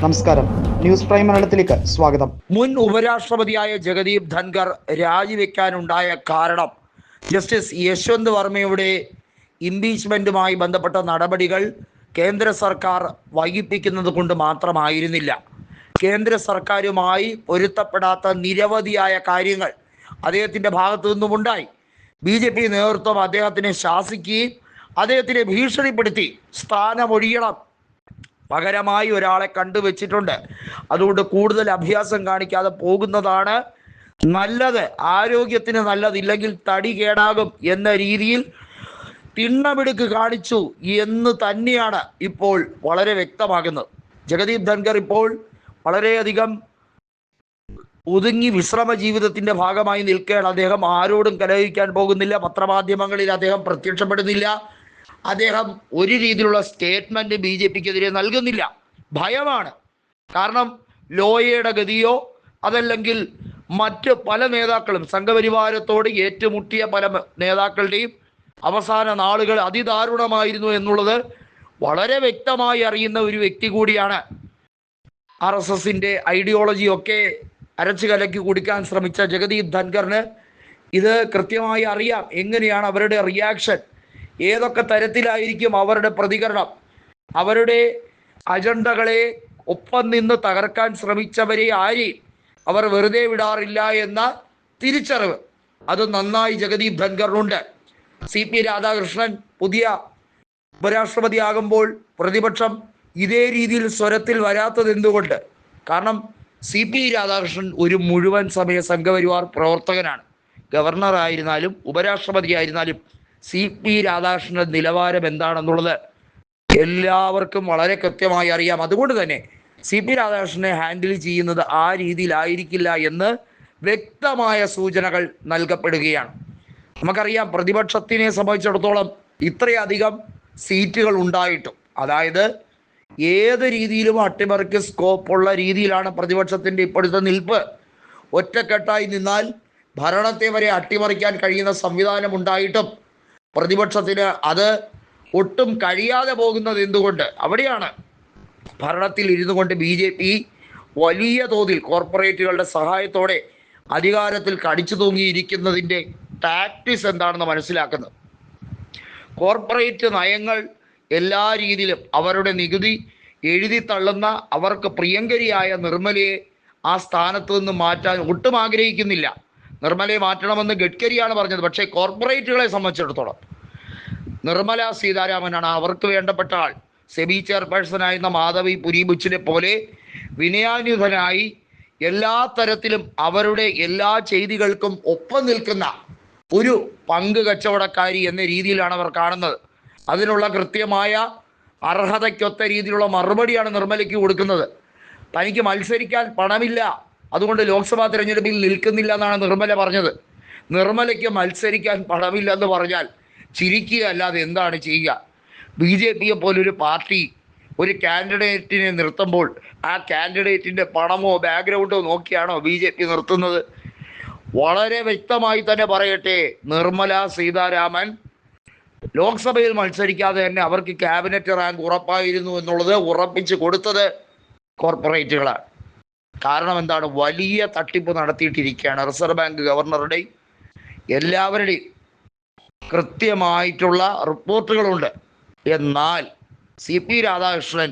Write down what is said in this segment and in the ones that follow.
നമസ്കാരം. News prime മലയാളത്തിലേക്ക് സ്വാഗതം. മുൻ ഉപരാഷ്ട്രപതിയായ ജഗദീപ് ധൻഖർ രാജിവെക്കാനുണ്ടായ കാരണം ജസ്റ്റിസ് യശ്വന്ത് വർമ്മയുടെ ഇംപീച്ച്മെന്റുമായി ബന്ധപ്പെട്ട നടപടികൾ കേന്ദ്ര സർക്കാർ വൈകിപ്പിക്കുന്നത് കൊണ്ട് മാത്രമായിരുന്നില്ല. കേന്ദ്ര സർക്കാരുമായി പൊരുത്തപ്പെടാത്ത നിരവധിയായ കാര്യങ്ങൾ അദ്ദേഹത്തിന്റെ ഭാഗത്തു നിന്നുമുണ്ടായി. ബി ജെ പി നേതൃത്വം അദ്ദേഹത്തിനെ ശാസിക്കുകയും അദ്ദേഹത്തിനെ ഭീഷണിപ്പെടുത്തി സ്ഥാനമൊഴിയണം പകരമായി ഒരാളെ കണ്ടുവച്ചിട്ടുണ്ട്. അതുകൊണ്ട് കൂടുതൽ അഭ്യാസം കാണിക്കാതെ പോകുന്നതാണ് നല്ലത്. ആരോഗ്യത്തിന് നല്ലതില്ലെങ്കിൽ തടി കേടാകും എന്ന രീതിയിൽ തിണ്ണമിടുക്ക് കാണിച്ചു എന്ന് തന്നെയാണ് ഇപ്പോൾ വളരെ വ്യക്തമാകുന്നത്. ജഗദീപ് ധൻകർ ഇപ്പോൾ വളരെയധികം ഒതുങ്ങി വിശ്രമ ജീവിതത്തിന്റെ ഭാഗമായി നിൽക്കുകയാണ്. അദ്ദേഹം ആരോടും കലഹിക്കാൻ പോകുന്നില്ല. പത്രമാധ്യമങ്ങളിൽ അദ്ദേഹം പ്രത്യക്ഷപ്പെടുന്നില്ല. അദ്ദേഹം ഒരു രീതിയിലുള്ള സ്റ്റേറ്റ്മെന്റ് ബി ജെ പിക്കെതിരെ നൽകുന്നില്ല. ഭയമാണ്. കാരണം ലോയയുടെ ഗതിയോ അതല്ലെങ്കിൽ മറ്റ് പല നേതാക്കളും സംഘപരിവാരത്തോട് ഏറ്റുമുട്ടിയ പല നേതാക്കളുടെയും അവസാന നാളുകൾ അതിദാരുണമായിരുന്നു എന്നുള്ളത് വളരെ വ്യക്തമായി അറിയുന്ന ഒരു വ്യക്തി കൂടിയാണ്. ആർ എസ് എസിന്റെ ഐഡിയോളജിയൊക്കെ അരച്ചു കലക്കി കുടിക്കാൻ ശ്രമിച്ച ജഗദീപ് ധൻഖറിന് ഇത് കൃത്യമായി അറിയാം. എങ്ങനെയാണ് അവരുടെ റിയാക്ഷൻ? ഏതൊക്കെ തരത്തിലായിരിക്കും അവരുടെ പ്രതികരണം? അവരുടെ അജണ്ടകളെ ഒപ്പം നിന്ന് തകർക്കാൻ ശ്രമിച്ചവരെ ആരെയും അവർ വെറുതെ വിടാറില്ല എന്ന തിരിച്ചറിവ്. അത് നന്നായി ജഗദീപ് ധൻഖറിനുണ്ട്. സി പി രാധാകൃഷ്ണൻ പുതിയ ഉപരാഷ്ട്രപതിയാകുമ്പോൾ പ്രതിപക്ഷം ഇതേ രീതിയിൽ സ്വരത്തിൽ വരാത്തത് എന്തുകൊണ്ട്? കാരണം സി പി രാധാകൃഷ്ണൻ ഒരു മുഴുവൻ സമയ സംഘപരിവാർ പ്രവർത്തകനാണ്. ഗവർണർ ആയിരുന്നാലും ഉപരാഷ്ട്രപതി ആയിരുന്നാലും സി പി രാധാകൃഷ്ണന്റെ നിലവാരം എന്താണെന്നുള്ളത് എല്ലാവർക്കും വളരെ കൃത്യമായി അറിയാം. അതുകൊണ്ട് തന്നെ സി പി രാധാകൃഷ്ണനെ ഹാൻഡിൽ ചെയ്യുന്നത് ആ രീതിയിലായിരിക്കില്ല എന്ന് വ്യക്തമായ സൂചനകൾ നൽകപ്പെടുകയാണ്. നമുക്കറിയാം പ്രതിപക്ഷത്തിനെ സംബന്ധിച്ചിടത്തോളം ഇത്രയധികം സീറ്റുകൾ ഉണ്ടായിട്ടും. അതായത് ഏത് രീതിയിലും അട്ടിമറിക്ക് സ്കോപ്പുള്ള രീതിയിലാണ് പ്രതിപക്ഷത്തിന്റെ ഇപ്പോഴത്തെ നിൽപ്പ്. ഒറ്റക്കെട്ടായി നിന്നാൽ ഭരണത്തെ വരെ അട്ടിമറിക്കാൻ കഴിയുന്ന സംവിധാനം ഉണ്ടായിട്ടും പ്രതിപക്ഷത്തിന് അത് ഒട്ടും കഴിയാതെ പോകുന്നത് എന്തുകൊണ്ട്? അവിടെയാണ് ഭരണത്തിൽ ഇരുന്നു കൊണ്ട് ബി ജെ പി വലിയ തോതിൽ കോർപ്പറേറ്റുകളുടെ സഹായത്തോടെ അധികാരത്തിൽ കടിച്ചു തൂങ്ങിയിരിക്കുന്നതിന്റെ ടാക്ടിസ് എന്താണെന്ന് മനസ്സിലാക്കുന്നത്. കോർപ്പറേറ്റ് നയങ്ങൾ എല്ലാ രീതിയിലും അവരുടെ നികുതി എഴുതി തള്ളുന്ന അവർക്ക് പ്രിയങ്കരിയായ നിർമ്മലയെ ആ സ്ഥാനത്ത് നിന്ന് മാറ്റാൻ ഒട്ടും ആഗ്രഹിക്കുന്നില്ല. നിർമ്മലയെ മാറ്റണമെന്ന് ഗഡ്കരിയാണ് പറഞ്ഞത്. പക്ഷേ കോർപ്പറേറ്റുകളെ സംബന്ധിച്ചിടത്തോളം നിർമ്മല സീതാരാമനാണ് അവർക്ക് വേണ്ടപ്പെട്ട ആൾ. സെബി ചെയർപേഴ്സണായിരുന്ന മാധവി പുരീബുച്ചിനെ പോലെ വിനയാനുധനായി എല്ലാ തരത്തിലും അവരുടെ എല്ലാ ചെയ്തികൾക്കും ഒപ്പം നിൽക്കുന്ന ഒരു പങ്ക് കച്ചവടക്കാരി എന്ന രീതിയിലാണ് അവർ കാണുന്നത്. അതിനുള്ള കൃത്യമായ അർഹതയ്ക്കൊത്ത രീതിയിലുള്ള മറുപടിയാണ് നിർമ്മലയ്ക്ക് കൊടുക്കുന്നത്. തനിക്ക് മത്സരിക്കാൻ പണമില്ല. അതുകൊണ്ട് ലോക്സഭാ തിരഞ്ഞെടുപ്പിൽ നിൽക്കുന്നില്ല എന്നാണ് നിർമ്മല പറഞ്ഞത്. നിർമ്മലയ്ക്ക് മത്സരിക്കാൻ പണമില്ലെന്ന് പറഞ്ഞാൽ ചിരിക്കുക അല്ലാതെ എന്താണ് ചെയ്യുക? ബി ജെ പിയെ പോലൊരു പാർട്ടി ഒരു കാൻഡിഡേറ്റിനെ നിർത്തുമ്പോൾ ആ കാൻഡിഡേറ്റിന്റെ പണമോ ബാക്ക്ഗ്രൗണ്ടോ നോക്കിയാണോ ബി ജെ പി നിർത്തുന്നത്? വളരെ വ്യക്തമായി തന്നെ പറയട്ടെ നിർമ്മല സീതാരാമൻ ലോക്സഭയിൽ മത്സരിക്കാതെ തന്നെ അവർക്ക് ക്യാബിനറ്റ് റാങ്ക് ഉറപ്പായിരുന്നു എന്നുള്ളത് ഉറപ്പിച്ച് കൊടുത്തത് കോർപ്പറേറ്റുകളാണ്. കാരണം എന്താണ് വലിയ തട്ടിപ്പ് നടത്തിയിട്ടിരിക്കുകയാണ് റിസർവ് ബാങ്ക് ഗവർണറുടെയും എല്ലാവരുടെയും കൃത്യമായിട്ടുള്ള റിപ്പോർട്ടുകളുണ്ട്. എന്നാൽ സി പി രാധാകൃഷ്ണൻ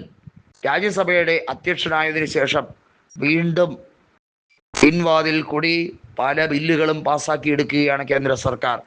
രാജ്യസഭയുടെ അധ്യക്ഷനായതിനു ശേഷം വീണ്ടും പിൻവാതിൽ കൂടി പല ബില്ലുകളും പാസ്സാക്കിയെടുക്കുകയാണ് കേന്ദ്ര സർക്കാർ.